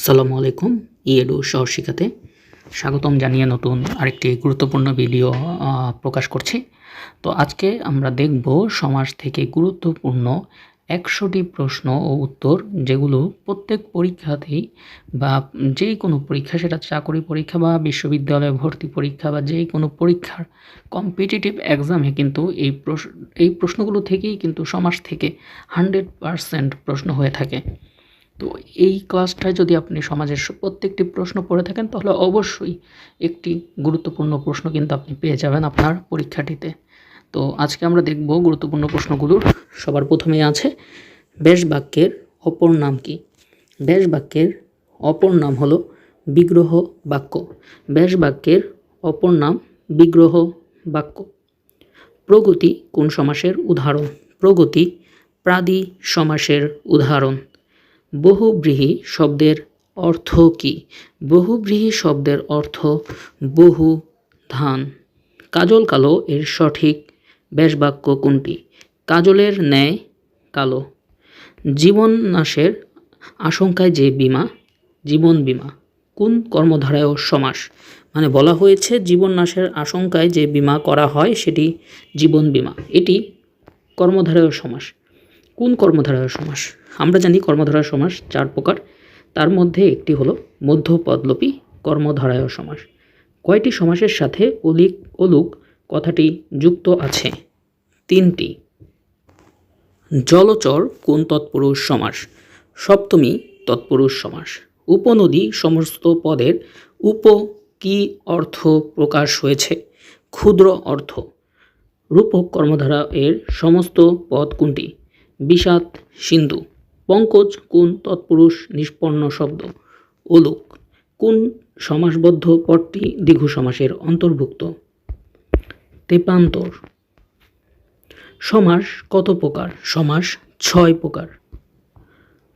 আসসালামু আলাইকুম ইএডু সহশিক্ষাতে স্বাগতম জানিয়ে নতুন আরেকটি গুরুত্বপূর্ণ ভিডিও প্রকাশ করছি। তো আজকে আমরা দেখব সমাজ থেকে গুরুত্বপূর্ণ একশোটি প্রশ্ন ও উত্তর, যেগুলো প্রত্যেক পরীক্ষাতেই বা যে কোনো পরীক্ষা, সেটা চাকরি পরীক্ষা বা বিশ্ববিদ্যালয়ে ভর্তি পরীক্ষা বা যে কোনো পরীক্ষার কম্পিটিটিভ এক্সামে কিন্তু এই প্রশ্ন, এই প্রশ্নগুলো থেকেই কিন্তু সমাজ থেকে হান্ড্রেড পারসেন্ট প্রশ্ন হয়ে থাকে। তো এই ক্লাসটায় যদি আপনি সমাজের প্রত্যেকটি প্রশ্ন পড়ে থাকেন, তাহলে অবশ্যই একটি গুরুত্বপূর্ণ প্রশ্ন কিন্তু আপনি পেয়ে যাবেন আপনার পরীক্ষাটিতে। তো আজকে আমরা দেখব গুরুত্বপূর্ণ প্রশ্নগুলোর। সবার প্রথমেই আছে বেশ বাক্যের অপর নাম কি? বেশ বাক্যের অপর নাম হলো বিগ্রহ বাক্য। বেশ বাক্যের অপর নাম বিগ্রহ বাক্য। প্রগতি কোন সমাসের উদাহরণ? প্রগতি প্রাদি সমাসের উদাহরণ। বহুব্রীহি শব্দের অর্থ কী? বহুব্রীহি শব্দের অর্থ বহু ধান কাজল কালো এর সঠিক ব্যাসবাক্য কোনটি? কাজলের ন্যায় কালো। জীবন নাশের আশঙ্কায় যে বীমা? জীবন বীমা। কোন কর্মধারায় সমাস? মানে বলা হয়েছে জীবন নাশের আশঙ্কায় যে বিমা করা হয় সেটি জীবন বীমা। এটি কর্মধারায় সমাস। কোন কর্মধারয় সমাস? আমরা জানি কর্মধারয় সমাস চার প্রকার। তার মধ্যে একটি হলো মধ্যপদলোপী কর্মধারয় সমাস। কয়টি সমাসের সাথে অলিক অলুক কথাটি যুক্ত আছে? তিনটি। জলচর কোন তৎপুরুষ সমাস? সপ্তমী তৎপুরুষ সমাস। উপনদী সমস্ত পদের উপ কি অর্থ প্রকাশ হয়েছে? ক্ষুদ্র অর্থ। রূপক কর্মধারা এর সমস্ত পদ কোনটি? বিষাদ, সিন্ধু। পঙ্কজ কোন তৎপুরুষ নিষ্পন্ন শব্দ? ওলুক, কোন সমাসবদ্ধ পদটি দীর্ঘ সমাসের অন্তর্ভুক্ত? তেপান্তর। সমাস কত প্রকার? সমাস ছয় প্রকার।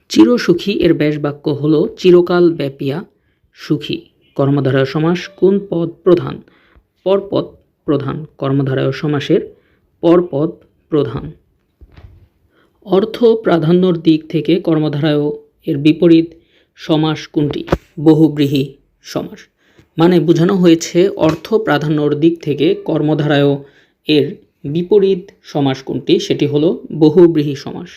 চিরসুখী এর ব্যাস বাক্য হল চিরকাল ব্যাপিয়া সুখী। কর্মধারয় সমাস কোন পদ প্রধান? পরপদ প্রধান। কর্মধারয় সমাসের পরপদ প্রধান। অর্থ প্রাধান্যর দিক থেকে কর্মধারায় এর বিপরীত সমাস কোনটি? বহুব্রীহি সমাস। মানে বোঝানো হয়েছে অর্থ প্রাধান্যর দিক থেকে কর্মধারায় এর বিপরীত সমাস কোনটি? সেটি হলো বহুব্রীহি সমাস।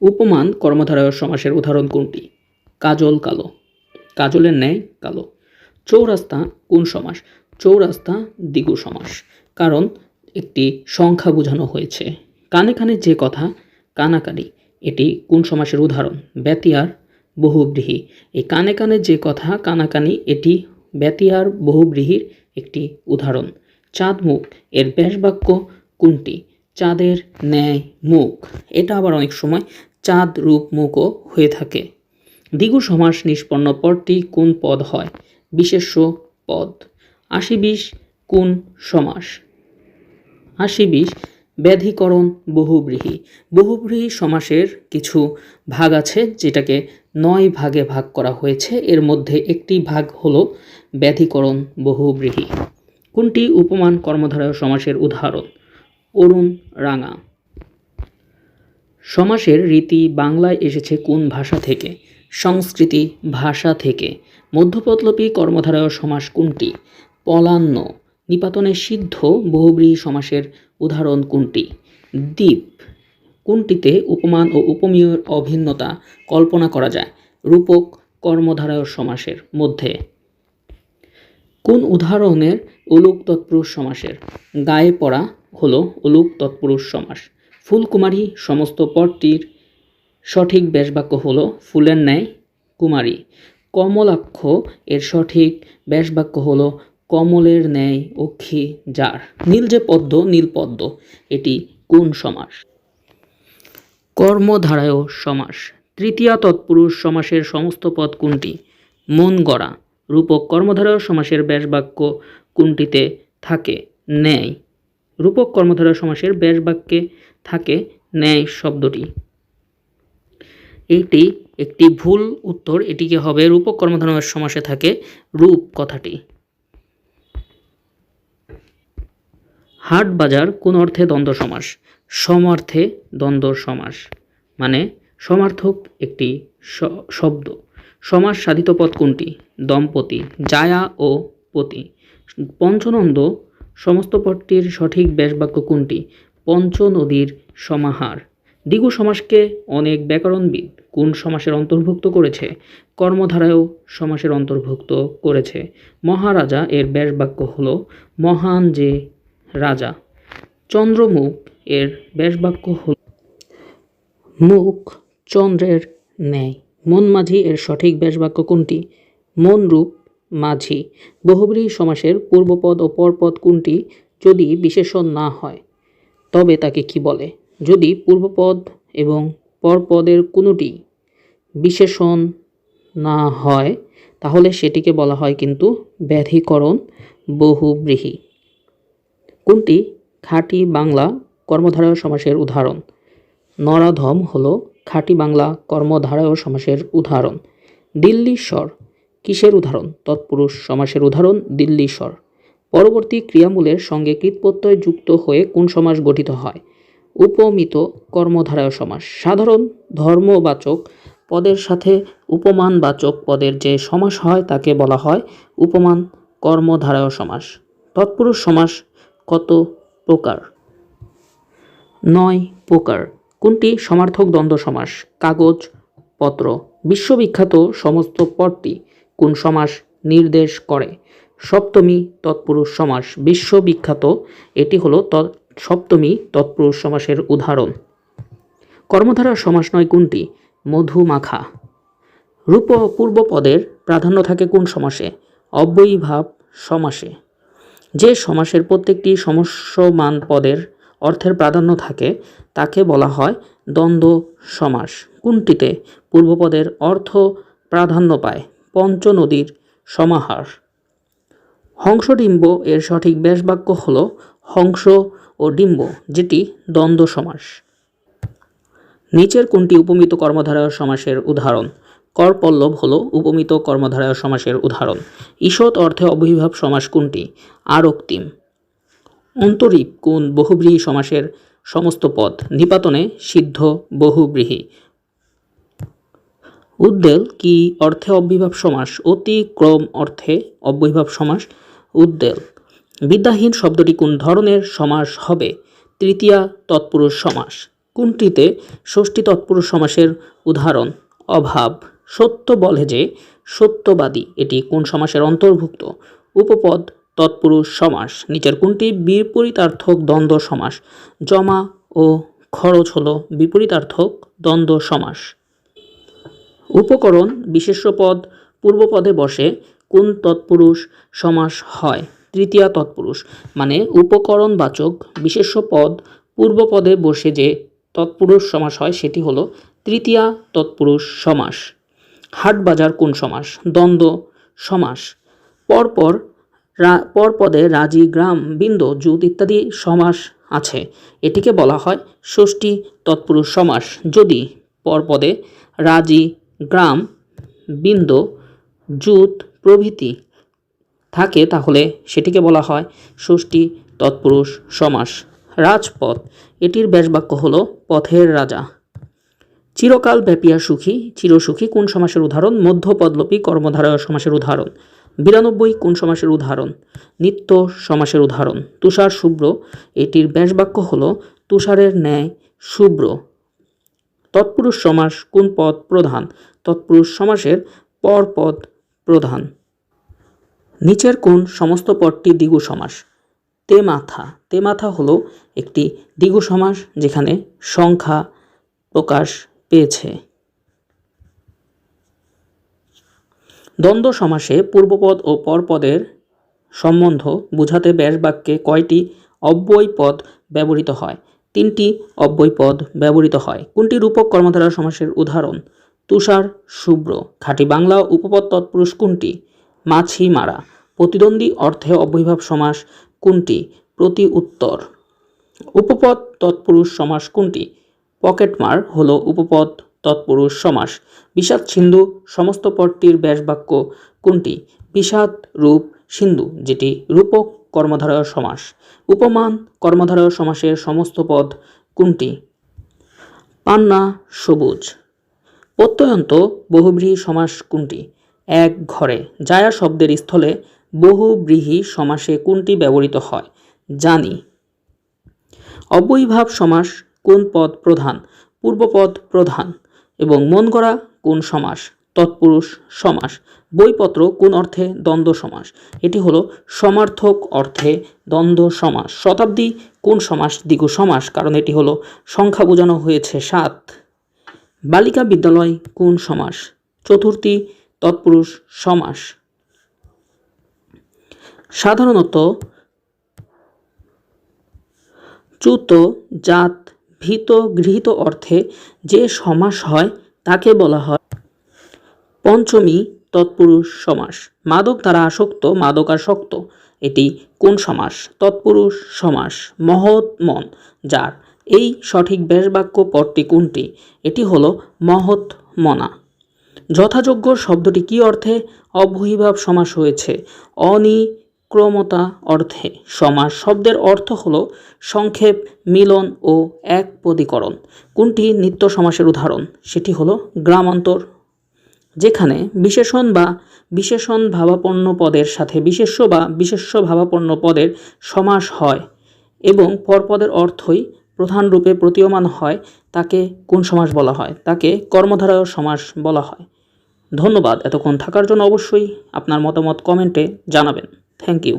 উপমান কর্মধারয় সমাসের উদাহরণ কোনটি? কাজল কালো। কাজলের ন্যায় কালো। চৌরাস্তা কোন সমাস? চৌরাস্তা দ্বিগু সমাস। কারণ একটি সংখ্যা বোঝানো হয়েছে। কানে কানে যে কথা কানাকানি এটি কোন সমাসের উদাহরণ? ব্যতিয়ার, বহুব্রীহি। এই কানে কানে যে কথা কানাকানি এটি ব্যতিয়ার, বহুব্রীহির একটি উদাহরণ। চাঁদ মুখ এর ব্যাসবাক্য কোনটি? চাঁদের ন্যায় মুখ এটা আবার অনেক সময় চাঁদ রূপ মুখও হয়ে থাকে। দ্বিগু সমাস নিষ্পন্ন পদটি কোন পদ হয়? বিশেষ্য পদ। আশি বিশ কোন সমাস? আশি বিশ ব্যাধিকরণ বহুব্রীহি। বহুব্রীহি সমাসের কিছু ভাগ আছে যেটাকে নয় ভাগে ভাগ করা হয়েছে। এর মধ্যে একটি ভাগ হল ব্যাধিকরণ বহুব্রীহি। কোনটি উপমান কর্মধারয় সমাসের উদাহরণ? অরুণ রাঙা। সমাসের রীতি বাংলায় এসেছে কোন ভাষা থেকে? সংস্কৃতি ভাষা থেকে। মধ্যপদলোপী কর্মধারয় সমাস কোনটি? পলান্ন। নিপাতনে সিদ্ধ বহুব্রীহি সমাসের উদাহরণ কোনটি? দ্বীপ। কোনটিতে উপমান ও উপমেয়ের অভিন্নতা কল্পনা করা যায়? রূপক কর্মধারয় সমাসের মধ্যে। কোন উদাহরণের অলুক তৎপুরুষ সমাসের? গায়ে পড়া হলো অলুক তৎপুরুষ সমাস। ফুলকুমারী সমস্ত পদটির সঠিক ব্যাসবাক্য হলো ফুলের ন্যায় কুমারী। কমলাক্ষ এর সঠিক ব্যাসবাক্য হলো কমলের ন্যায় অক্ষী যার? নীল যে পদ্ম, নীল পদ্ম, এটি কোন সমাস? কর্মধারায় সমাস। তৃতীয় তৎপুরুষ সমাসের সমস্ত পদ কোনটি? মন গড়া। রূপক কর্মধারয় সমাসের ব্যাসবাক্য কোনটিতে থাকে? ন্যায়। রূপক কর্মধারয় সমাসের ব্যাসবাক্যে থাকে ন্যায় শব্দটি। এইটি একটি ভুল উত্তর। এটিকে হবে রূপক কর্মধারয় সমাসে থাকে রূপ কথাটি। হাট বাজার কোন অর্থে দ্বন্দ্ব সমাস? সমার্থে দ্বন্দ্ব সমাস। মানে সমার্থক একটি শব্দ। সমাস সাধিত পদ কোনটি? দম্পতি, জায়া ও পতি। পঞ্চনন্দ সমস্ত পদটির সঠিক ব্যাসবাক্য কোনটি? পঞ্চ নদীর সমাহার। দ্বিগু সমাসকে অনেক ব্যাকরণবিদ কোন সমাসের অন্তর্ভুক্ত করেছে? কর্মধারায়ও সমাসের অন্তর্ভুক্ত করেছে। মহারাজা এর ব্যাসবাক্য হল, মহান যে রাজা। চন্দ্রমুখ এর ব্যাসবাক্য হল, মুখ চন্দ্রের ন্যায়। মন মাঝি এর সঠিক ব্যাসবাক্য কোনটি? মন রূপ মাঝি। বহুব্রী সমাসের পূর্বপদ ও পরপদ কোনটি যদি বিশেষণ না হয়? তবে তাকে কি বলে? যদি পূর্বপদ এবং পরপদের কোনোটি বিশেষণ না হয়, তাহলে সেটিকে বলা হয় কিন্তু ব্যাধিকরণ বহুব্রীহি। কোনটি? খাঁটি বাংলা কর্মধারয় সমাসের উদাহরণ। নরাধম হল খাঁটি বাংলা কর্মধারয় সমাসের উদাহরণ। দিল্লীশ্বর কিসের উদাহরণ? তৎপুরুষ, সমাসের উদাহরণ দিল্লীশ্বর পরবর্তী ক্রিয়ামূলের সঙ্গে কৃতপ্রত্যয় যুক্ত হয়ে কোন সমাস গঠিত হয়? উপমিত কর্মধারয় সমাস। সাধারণ ধর্মবাচক পদের সাথে উপমানবাচক পদের যে সমাস হয় তাকে বলা হয় উপমান কর্মধারয় সমাস। তৎপুরুষ সমাস কত প্রকার? নয় প্রকার। কোনটি? সমার্থক দ্বন্দ্ব সমাস, কাগজ, পত্র। বিশ্ববিখ্যাত সমস্ত পদটি কোন সমাস নির্দেশ করে? সপ্তমী তৎপুরুষ সমাস, বিশ্ববিখ্যাত। এটি হলো সপ্তমী তৎপুরুষ সমাসের উদাহরণ। কর্মধারা সমাস নয় কোনটি? মধুমাখা। রূপ পূর্ব পদের প্রাধান্য থাকে কোন সমাসে? অব্যয়ীভাব সমাসে। যে সমাসের প্রত্যেকটি সমস্যমান পদের অর্থের প্রাধান্য থাকে, তাকে বলা হয় দ্বন্দ্ব সমাস। কোনটিতে পূর্বপদের অর্থ প্রাধান্য পায়? পঞ্চ নদীর সমাহার। হংসডিম্ব এর সঠিক ব্যাসবাক্য হল হংস ও ডিম্ব, যেটি দ্বন্দ্ব সমাস। নিচের কোনটি উপমিত কর্মধারয় সমাসের উদাহরণ? করপল্লব হল উপমিত কর্মধারয় সমাসের উদাহরণ। ঈষৎ অর্থে অবহিভাব সমাস কোনটি? আরক্তিম। অন্তরীপ কোন বহুব্রীহি সমাসের সমস্ত পদ নিপাতনে সিদ্ধ বহুব্রীহি। উদ্দেল কি অর্থে অব্যয়ভাব সমাস? অতিক্রম অর্থে অব্যয়ভাব সমাস। উদ্দেল বিদ্যাহীন শব্দটি কোন ধরনের সমাস হবে? তৃতীয়া তৎপুরুষ সমাস। কোনটিতে ষষ্ঠী তৎপুরুষ সমাসের উদাহরণ? অভাব। সত্য বলে যে সত্যবাদী, এটি কোন সমাসের অন্তর্ভুক্ত? উপপদ, তৎপুরুষ সমাস, নিচের কোনটি বিপরীতার্থক দ্বন্দ্ব সমাস? জমা ও খরচ হল বিপরীতার্থক দ্বন্দ্ব সমাস। উপকরণ, বিশেষ্য পদ, পূর্বপদে বসে কোন তৎপুরুষ সমাস হয়? তৃতীয়া তৎপুরুষ মানে উপকরণবাচক, বিশেষ্য পদ, পূর্বপদে বসে যে তৎপুরুষ সমাস হয়, সেটি হলো তৃতীয়া তৎপুরুষ সমাস। হাট বাজার কোন সমাস? দ্বন্দ্ব সমাস। পরপর রা- পরপদে রাজি, গ্রাম, বিন্দ জুত ইত্যাদি সমাস আছে। এটিকে বলা হয় ষষ্ঠী তৎপুরুষ সমাস। যদি পরপদে রাজি, গ্রাম, বিন্দ যুত প্রভৃতি থাকে, তাহলে সেটিকে বলা হয় ষষ্ঠী তৎপুরুষ সমাস। রাজপথ। এটির ব্যাসবাক্য হল পথের রাজা। চিরকাল ব্যাপিয়া সুখী, চিরসুখী কোন সমাসের উদাহরণ? মধ্যপদলোপী কর্মধারয় সমাসের উদাহরণ। বিরানব্বই কোন সমাসের উদাহরণ? নিত্য সমাসের উদাহরণ। তুষার শুভ্র, এটির ব্যাসবাক্য হল, তুষারের ন্যায় শুভ্র। তৎপুরুষ সমাস কোন পদ প্রধান? তৎপুরুষ সমাসের পর পদ প্রধান। নিচের কোন সমস্ত পদটি দ্বিগু সমাস? তে মাথা তে মাথা হলো একটি দ্বিগু সমাস যেখানে সংখ্যা, প্রকাশ পেয়েছে। দ্বন্দ্ব সমাসে পূর্বপদ ও পরপদের সম্বন্ধ বুঝাতে ব্যাস বাক্যে কয়টি অব্যয় পদ ব্যবহৃত হয়? তিনটি অব্যয় পদ ব্যবহৃত হয়। কোনটি রূপক কর্মধারা সমাসের উদাহরণ? তুষার, শুভ্র। খাঁটি বাংলা উপপদ তৎপুরুষ কোনটি? মাছি মারা। প্রতিদ্বন্দ্বী অর্থে অব্যয়ভাব সমাস কোনটি? প্রতি উত্তর। উপপদ তৎপুরুষ সমাস কোনটি? পকেটমার হলো উপপদ, তৎপুরুষ, সমাস। বিষাদ সিন্ধু, সমস্ত পদটির ব্যাসবাক্য কোনটি? বিষাদ রূপ সিন্ধু, যেটি রূপক কর্মধারয় সমাস। উপমান কর্মধারয় সমাসের সমস্ত পদ কোনটি? পান্না সবুজ। প্রত্যয়ন্ত বহুব্রীহি সমাস কোনটি? এক ঘরে। জায়া শব্দের স্থলে বহুব্রীহি সমাসে কোনটি ব্যবহৃত হয়? জানি। অব্যয়ীভাব সমাস কোন পদ প্রধান? পূর্বপদ প্রধান। এবং মন গড়া কোন সমাস? তৎপুরুষ সমাস। বইপত্র কোন অর্থে? দ্বন্দ্ব সমাস। এটি হলো সমার্থক অর্থে দ্বন্দ্ব সমাস। শতাব্দী কোন সমাস? দ্বিগু সমাস। কারণ এটি হলো সংখ্যা বোঝানো হয়েছে সাত। বালিকা বিদ্যালয় কোন সমাস? চতুর্থী তৎপুরুষ সমাস। সাধারণত চ্যুত জাত ভীত গৃহীত অর্থে যে সমাস হয়, তাকে বলা হয় পঞ্চমী তৎপুরুষ সমাস। মাদক দ্বারা আসক্ত, মাদকাসক্ত। এটি কোন সমাস? তৎপুরুষ সমাস, মহৎ মন, যার এই সঠিক ব্যাসবাক্য পদটি কোনটি? এটি হলো মহৎ মনা। যথাযোগ্য শব্দটি কি অর্থে অবহিভাব সমাস হয়েছে? অনিক্রমতা অর্থে সমাস শব্দের অর্থ হল সংক্ষেপ, মিলন ও একপদীকরণ। কোনটি নিত্য সমাসের উদাহরণ? সেটি হলো গ্রামান্তর, যেখানে বিশেষণ বা বিশেষণ ভাবাপন্ন পদের সাথে বিশেষ্য বা বিশেষ্য ভাবাপন্ন পদের সমাস হয় এবং পরপদের অর্থই প্রধান রূপে প্রতীয়মান হয়, তাকে কোন সমাস বলা হয়? তাকে কর্মধারয় সমাস বলা হয়। ধন্যবাদ। এতক্ষণ থাকার জন্য অবশ্যই আপনার মতামত কমেন্টে জানাবেন। Thank you